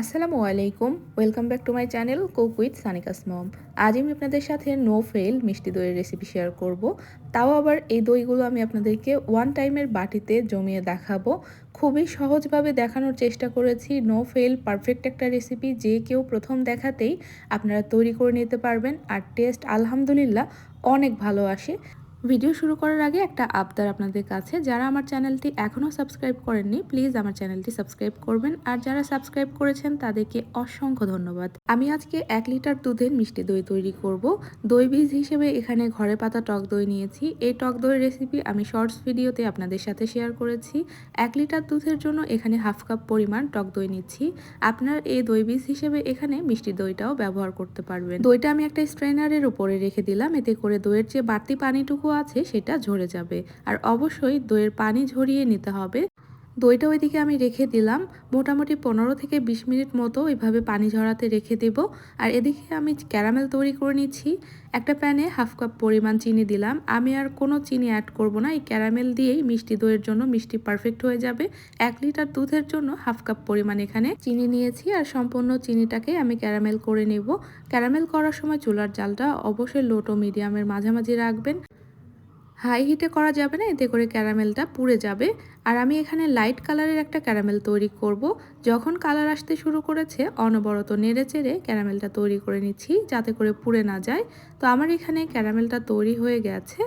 আসসালামু আলাইকুম welcome back to my channel cook with Sanika's mom আজ আমি আপনাদের সাথে নো ফেল মিষ্টি দইয়ের রেসিপি শেয়ার করব। তাও আবার এই দইগুলো আমি আপনাদেরকে ওয়ান টাইমের বাটিতে জমিয়ে দেখাবো। খুবই সহজভাবে দেখানোর চেষ্টা করেছি নো ফেল পারফেক্ট একটা রেসিপি যে কেউ প্রথম দেখাতেই আপনারা তৈরি করে নিতে পারবেন। আর টেস্ট আলহামদুলিল্লাহ অনেক ভালো আসে। ভিডিও শুরু করার আগে একটা আবদার আপনাদের কাছে। যারা আমার চ্যানেলটি এখনও সাবস্ক্রাইব করেননি, প্লিজ আমার চ্যানেলটি সাবস্ক্রাইব করবেন। আর যারা সাবস্ক্রাইব করেছেন, তাদেরকে অসংখ্য ধন্যবাদ। আমি আজকে এক লিটার দুধের মিষ্টি দই তৈরি করব। দই বীজ হিসেবে এখানে ঘরে পাতা টক দই নিয়েছি। এই টক দইয়ের রেসিপি আমি শর্টস ভিডিওতে আপনাদের সাথে শেয়ার করেছি। এক লিটার দুধের জন্য এখানে হাফ কাপ পরিমাণ টক দই নিচ্ছি। আপনার এই দই বীজ হিসেবে এখানে মিষ্টি দইটাও ব্যবহার করতে পারবেন। দইটা আমি একটা স্ট্রেনারের উপরে রেখে দিলাম। এতে করে দইয়ের যে বাড়তি পানিটুকু আছে সেটা ঝরে যাবে। আর অবশ্যই দইয়ের পানি ঝরিয়ে নিতে হবে। দইটা ওইদিকে আমি রেখে দিলাম। মোটামুটি পনেরো থেকে বিশ মিনিট মতো এভাবে পানি ঝরাতে রেখে দেব। আর এদিকে আমি ক্যারামেল তৈরি করে নিচ্ছি। একটা প্যানে হাফ কাপ পরিমাণ চিনি দিলাম। আমি আর কোনো চিনি অ্যাড করব না। এই ক্যারামেল দিয়েই মিষ্টি দইয়ের জন্য মিষ্টি পারফেক্ট হয়ে যাবে। এক লিটার দুধের জন্য হাফ কাপ পরিমাণ এখানে চিনি নিয়েছি। আর সম্পূর্ণ চিনিটাকে আমি ক্যারামেল করে নেব। ক্যারামেল করার সময় চুলার জালটা অবশ্যই লোটো মিডিয়ামের মাঝামাঝি রাখবেন। হাই হিটে করা যাবে না এতে করে ক্যারামেলটা পুড়ে যাবে। আর আমি এখানে লাইট কালারের একটা ক্যারামেল তৈরি করব। যখন কালার আসতে শুরু করেছে, অনবরত নেড়ে চেড়ে ক্যারামেলটা তৈরি করে নিচ্ছি যাতে করে পুড়ে না যায়। তো আমার এখানে ক্যারামেলটা তৈরি হয়ে গেছে।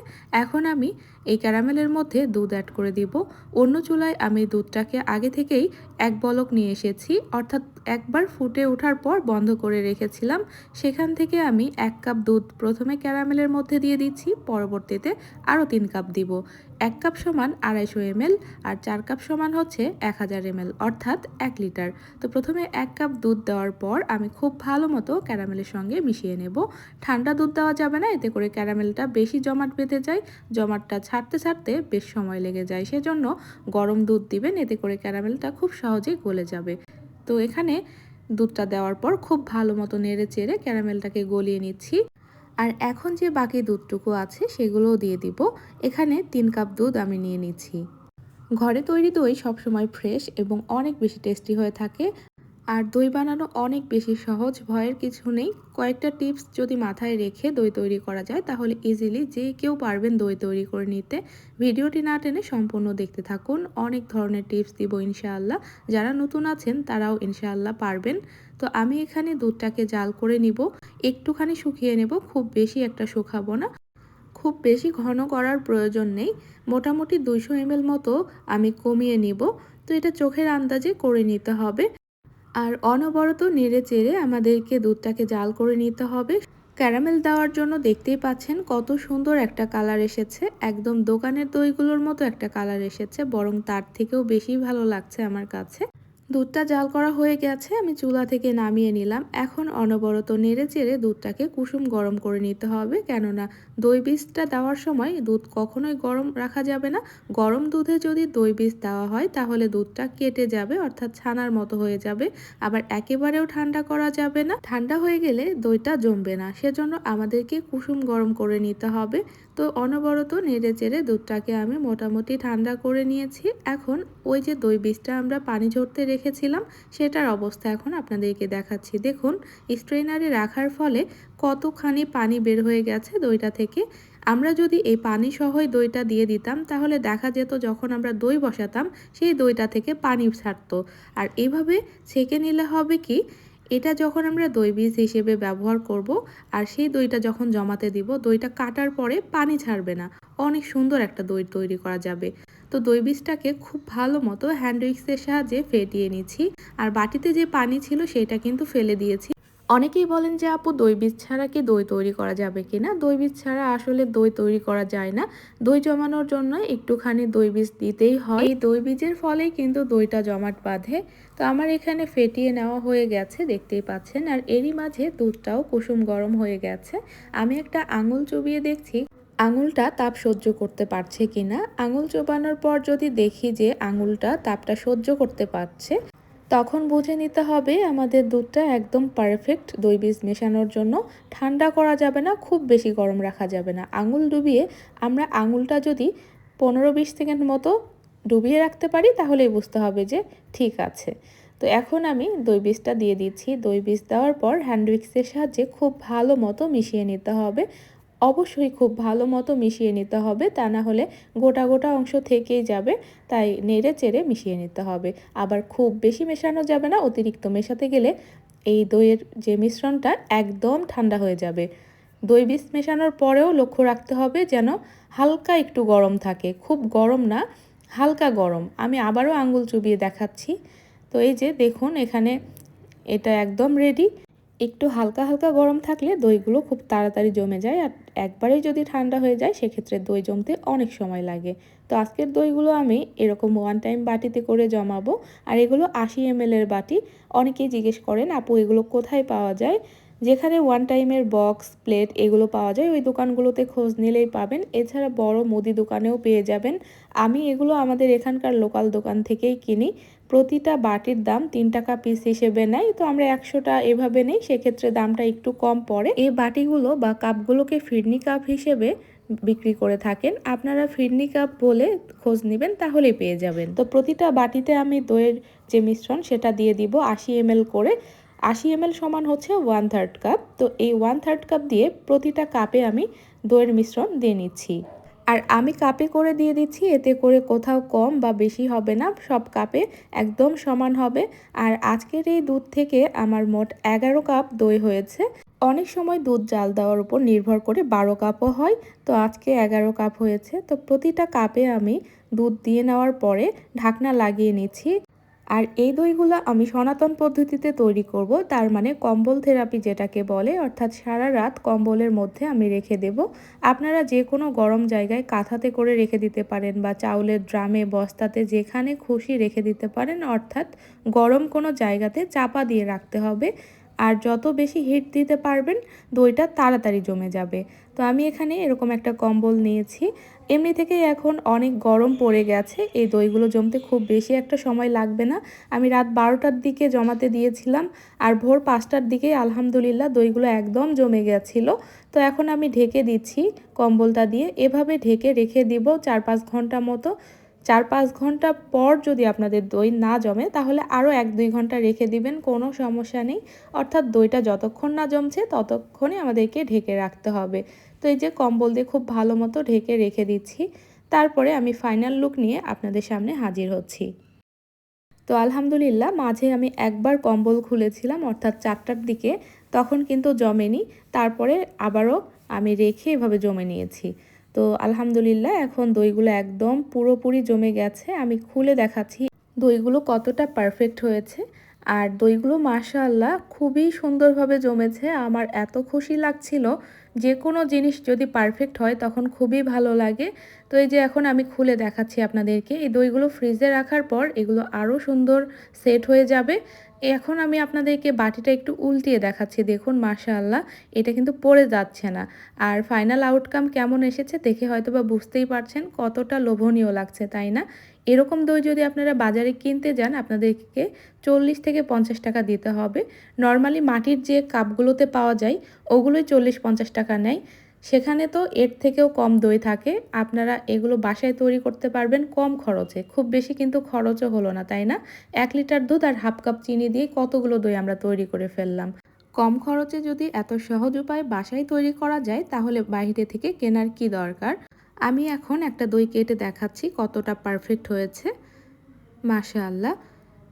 এখন আমি এই ক্যারামেলের মধ্যে দুধ অ্যাড করে দিব। অন্য চুলায় আমি দুধটাকে আগে থেকেই এক বলক নিয়ে এসেছি, অর্থাৎ একবার ফুটে ওঠার পর বন্ধ করে রেখেছিলাম। সেখান থেকে আমি এক কাপ দুধ প্রথমে ক্যারামেলের মধ্যে দিয়ে দিচ্ছি, পরবর্তীতে আরও তিন কাপ দিব। এক কাপ সমান আড়াইশো এমএল আর চার কাপ সমান হচ্ছে এক হাজার এমএল, অর্থাৎ এক লিটার। তো প্রথমে এক কাপ দুধ দেওয়ার পর আমি খুব ভালো মতো ক্যারামেলের সঙ্গে মিশিয়ে নেব। ঠান্ডা দুধ দেওয়া যাবে না, এতে করে ক্যারামেলটা বেশি জমাট বেঁধে যায়, জমাটটা ছাড়তে ছাড়তে বেশ সময় লেগে যায়। সেজন্য গরম দুধ দিবেন, এতে করে ক্যারামেলটা খুব সহজেই গলে যাবে। তো এখানে দুধটা দেওয়ার পর খুব ভালো মতো নেড়ে চেড়ে ক্যারামেলটাকে গলিয়ে নিচ্ছি। আর এখন যে বাকি দুধটুকু আছে সেগুলোও দিয়ে দিব। এখানে তিন কাপ দুধ আমি নিয়ে নিচ্ছি। ঘরে তৈরি দই সবসময় ফ্রেশ এবং অনেক বেশি টেস্টি হয়ে থাকে। আর দই বানানো অনেক বেশি সহজ, ভয়ের কিছু নেই। কয়েকটা টিপস যদি মাথায় রেখে দই তৈরি করা যায়, তাহলে ইজিলি যে কেউ পারবেন দই তৈরি করে নিতে। ভিডিওটি না টেনে সম্পূর্ণ দেখতে থাকুন। অনেক ধরনের টিপস দিব ইনশাআল্লাহ। যারা নতুন আছেন, তারাও ইনশাআল্লাহ পারবেন। তো আমি এখানে দুধটাকে জাল করে নিব। একটুখানি শুকিয়ে নেব, খুব বেশি একটা শুকাবো না। খুব বেশি ঘন করার প্রয়োজন নেই। মোটামুটি দুইশো এমএল মতো আমি কমিয়ে নিব। তো এটা চোখের আন্দাজে করে নিতে হবে। আর অনবরত নেড়ে চেড়ে আমাদেরকে দুধটাকে জাল করে নিতে হবে। ক্যারামেল দেওয়ার জন্য দেখতেই পাচ্ছেন কত সুন্দর একটা কালার এসেছে। একদম দোকানের দইগুলোর মতো একটা কালার এসেছে, বরং তার থেকেও বেশি ভালো লাগছে আমার কাছে। দুধটা জাল করা হয়ে গেছে, আমি চুলা থেকে নামিয়ে নিলাম। এখন অনবরত নেড়ে চেড়ে দুধটাকে কুসুম গরম করে নিতে হবে, কেননা দই বীজটা দেওয়ার সময় দুধ কখনোই গরম রাখা যাবে না। গরম দুধে যদি দই বীজ দেওয়া হয়, তাহলে দুধটা কেটে যাবে, অর্থাৎ ছানার মতো হয়ে যাবে, আবার একেবারেও ঠান্ডা করা যাবে না। ঠান্ডা হয়ে গেলে দইটা জমবে না, সেজন্য আমাদেরকে কুসুম গরম করে নিতে হবে। তো অনবরত নেড়ে চেড়ে দুধটাকে আমি মোটামুটি ঠান্ডা করে নিয়েছি। এখন ওই যে দই বীজটা আমরা পানি ঝরতে রেখেছিলাম, সেটার অবস্থা এখন আপনাদেরকে দেখাচ্ছি। দেখুন স্ট্রেনারে রাখার ফলে কতখানি পানি বের হয়ে গেছে দইটা থেকে। আমরা যদি এই পানি সহই দইটা দিয়ে দিতাম, তাহলে দেখা যেত যখন আমরা দই বসাতাম, সেই দইটা থেকে পানি ছাড়তো। আর এভাবে ছেঁকে নিলে হবে কি এটা যখন আমরা দই বীজ হিসেবে ব্যবহার করব, আর সেই দইটা যখন জমাতে দিব, দইটা কাটার পরে পানি ছাড়বে না। অনেক সুন্দর একটা দই তৈরি করা যাবে। তো দই বীজটাকে খুব ভালো মতো হ্যান্ড উইক্সের সাহায্যে ফেটিয়ে নিচ্ছি। আর বাটিতে যে পানি ছিল, সেটা কিন্তু ফেলে দিয়েছি। অনেকেই বলেন যে, আপু, দই বীজ ছাড়া কি দই তৈরি করা যাবে কি না? দই বীজ ছাড়া আসলে দই তৈরি করা যায় না। দই জমানোর জন্য একটুখানি দই বীজ দিতেই হয়। এই দই বীজের ফলেই কিন্তু দইটা জমাট বাঁধে। তো আমার এখানে ফেটিয়ে নেওয়া হয়ে গেছে, দেখতেই পাচ্ছেন। আর এরই মাঝে দুধটাও কুসুম গরম হয়ে গেছে। আমি একটা আঙুল চুবিয়ে দেখছি, আঙুলটা তাপ সহ্য করতে পারছে কিনা। আঙুল চোবানোর পর যদি দেখি যে, আঙুলটা তাপটা সহ্য করতে পারছে তখন বুঝে নিতে হবে আমাদের দুধটা একদম পারফেক্ট দই বীজ মেশানোর জন্য। ঠান্ডা করা যাবে না, খুব বেশি গরম রাখা যাবে না। আঙুল ডুবিয়ে আমরা আঙুলটা যদি পনেরো বিশ সেকেন্ড মতো ডুবিয়ে রাখতে পারি, তাহলেই বুঝতে হবে যে ঠিক আছে। তো এখন আমি দই বীজটা দিয়ে দিচ্ছি। দই বীজ দেওয়ার পর হ্যান্ড উইক্সের সাহায্যে খুব ভালো মতো মিশিয়ে নিতে হবে। অবশ্যই খুব ভালো মতো মিশিয়ে নিতে হবে। তা না হলে গোটা গোটা অংশ থেকেই যাবে, তাই নেড়ে চেড়ে মিশিয়ে নিতে হবে। আবার খুব বেশি মেশানো যাবে না, অতিরিক্ত মেশাতে গেলে এই দইয়ের যে মিশ্রণটা একদম ঠান্ডা হয়ে যাবে। দই বীজ মেশানোর পরেও লক্ষ্য রাখতে হবে যেন হালকা একটু গরম থাকে। খুব গরম না, হালকা গরম। আমি আবারও আঙ্গুল চুবিয়ে দেখাচ্ছি। তো এই যে দেখুন, এখানে এটা একদম রেডি একটু হালকা হালকা গরম থাকলে দইগুলো খুব তাড়াতাড়ি জমে যায় আর একবারেই যদি ঠান্ডা হয়ে যায় সেক্ষেত্রে দই জমতে অনেক সময় লাগে। তো আজকের দইগুলো আমি এরকম ওয়ান টাইম বাটিতে করে জমাবো। আর এগুলো আশি এম এর বাটি। অনেকেই জিজ্ঞেস করেন, আপু, এগুলো কোথায় পাওয়া যায়? যেখানে ওয়ান টাইমের বক্স প্লেট এগুলো পাওয়া যায়, ওই দোকানগুলোতে খোঁজ নিলেই পাবেন। এছাড়া বড় মুদি দোকানেও পেয়ে যাবেন। আমি এগুলো আমাদের এখানকার লোকাল দোকান থেকেই কিনি। প্রতিটা বাটির দাম তিন টাকা পিস হিসেবে নেয়, তো আমরা একশোটা এভাবে নেই, সেক্ষেত্রে দামটা একটু কম পড়ে। এই বাটিগুলো বা কাপগুলোকে ফিরনি কাপ হিসেবে বিক্রি করে থাকেন। আপনারা ফিরনি কাপ বলে খোঁজ নেবেন, তাহলেই পেয়ে যাবেন। তো প্রতিটা বাটিতে আমি দইয়ের যে মিশ্রণ, সেটা দিয়ে দিব আশি এম করে। আশি এম সমান হচ্ছে ওয়ান থার্ড কাপ তো এই ওয়ান থার্ড কাপ দিয়ে প্রতিটা কাপে আমি দইয়ের মিশ্রণ দিয়ে নিচ্ছি। আর আমি কাপে করে দিয়ে দিচ্ছি, এতে করে কোথাও কম বা বেশি হবে না, সব কাপে একদম সমান হবে। আর আজকের এই দুধ থেকে আমার মোট এগারো কাপ দই হয়েছে। অনেক সময় দুধ জাল দেওয়ার উপর নির্ভর করে বারো কাপও হয়, তো আজকে এগারো কাপ হয়েছে। তো প্রতিটা কাপে আমি দুধ দিয়ে নেওয়ার পরে ঢাকনা লাগিয়ে নিচ্ছি। আর এই দইগুলো আমি সনাতন পদ্ধতিতে তৈরি করব, তার মানে কম্বল থেরাপি যেটাকে বলে, অর্থাৎ সারা রাত কম্বলের মধ্যে আমি রেখে দেব। আপনারা যে কোনো গরম জায়গায় কাঁথাতে করে রেখে দিতে পারেন বা চাউলের ড্রামে, বস্তাতে যেখানে খুশি রেখে দিতে পারেন, অর্থাৎ গরম কোনো জায়গাতে চাপা দিয়ে রাখতে হবে। আর যত বেশি হিট দিতে পারবেন, দইটা তাড়াতাড়ি জমে যাবে। তো আমি এখানে এরকম একটা কম্বল নিয়েছি। এমনি থেকে এখন অনেক গরম পড়ে গেছে। এই দইগুলো জমতে খুব বেশি একটা সময় লাগবে না। আমি রাত বারোটার দিকে জমাতে দিয়েছিলাম আর ভোর পাঁচটার দিকে আলহামদুলিল্লাহ দইগুলো একদম জমে গেছিল। তো এখন আমি ঢেকে দিচ্ছি কম্বলটা দিয়ে। এভাবে ঢেকে রেখে দিব চার পাঁচ ঘণ্টা মতো। চার পাঁচ ঘণ্টা পর যদি আপনাদের দই না জমে, তাহলে আরও এক দুই ঘণ্টা রেখে দিবেন, কোনো সমস্যা নেই। অর্থাৎ দইটা যতক্ষণ না জমছে ততক্ষণে আমাদেরকে ঢেকে রাখতে হবে। তো এই যে কম্বল দিয়ে খুব ভালো মতো ঢেকে রেখে দিচ্ছি। তারপরে আমি ফাইনাল লুক নিয়ে আপনাদের সামনে হাজির হচ্ছি। তো আলহামদুলিল্লাহ, মাঝে আমি একবার কম্বল খুলেছিলাম, অর্থাৎ চারটার দিকে, তখন কিন্তু জমেনি। তারপরে আবারও আমি রেখে এভাবে জমে নিয়েছি। তো আলহামদুলিল্লাহ, এখন দইগুলো একদম পুরোপুরি জমে গেছে। আমি খুলে দেখাচ্ছি দইগুলো কতটা পারফেক্ট হয়েছে। আর দইগুলো মাশাআল্লাহ খুবই সুন্দরভাবে জমেছে। আমার এত খুশি লাগছিল যে কোনো জিনিস যদি পারফেক্ট হয় তখন খুবই ভালো লাগে। তো এই যে এখন আমি খুলে দেখাচ্ছি আপনাদেরকে। এই দইগুলো ফ্রিজে রাখার পর এগুলো আরও সুন্দর সেট হয়ে যাবে। এখন আমি আপনাদেরকে বাটিটা একটু উল্টিয়ে দেখাচ্ছি। দেখুন, মাশাআল্লাহ, এটা কিন্তু পড়ে যাচ্ছে না। আর ফাইনাল আউটকাম কেমন এসেছে দেখে হয়তো বা বুঝতেই পারছেন, কতটা লোভনীয় লাগছে, তাই না? এরকম দই যদি আপনারা বাজারে কিনতে যান, আপনাদেরকে চল্লিশ থেকে পঞ্চাশ টাকা দিতে হবে। নর্মালি মাটির যে কাপগুলোতে পাওয়া যায়, ওগুলোই চল্লিশ পঞ্চাশ টাকা নেয়। সেখানে তো এর থেকেও কম দই থাকে। আপনারা এগুলো বাসায় তৈরি করতে পারবেন কম খরচে। খুব বেশি কিন্তু খরচও হলো না, তাই না? এক লিটার দুধ আর হাফ কাপ চিনি দিয়ে কতগুলো দই আমরা তৈরি করে ফেললাম। কম খরচে যদি এত সহজ উপায় বাসায় তৈরি করা যায়, তাহলে বাইরে থেকে কেনার কি দরকার? আমি এখন একটা দই কেটে দেখাচ্ছি কতটা পারফেক্ট হয়েছে। মাশাআল্লাহ।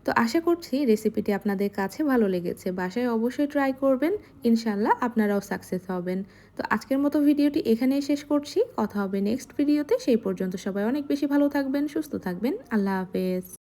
তো আশা করছি রেসিপিটি আপনাদের কাছে ভালো লেগেছে। বাসায় অবশ্যই ট্রাই করবেন ইনশাল্লাহ আপনারাও সাকসেস হবেন। তো আজকের মতো ভিডিওটি এখানেই শেষ করছি। কথা হবে নেক্সট ভিডিওতে সেই পর্যন্ত সবাই অনেক বেশি ভালো থাকবেন, সুস্থ থাকবেন। আল্লাহ হাফেজ।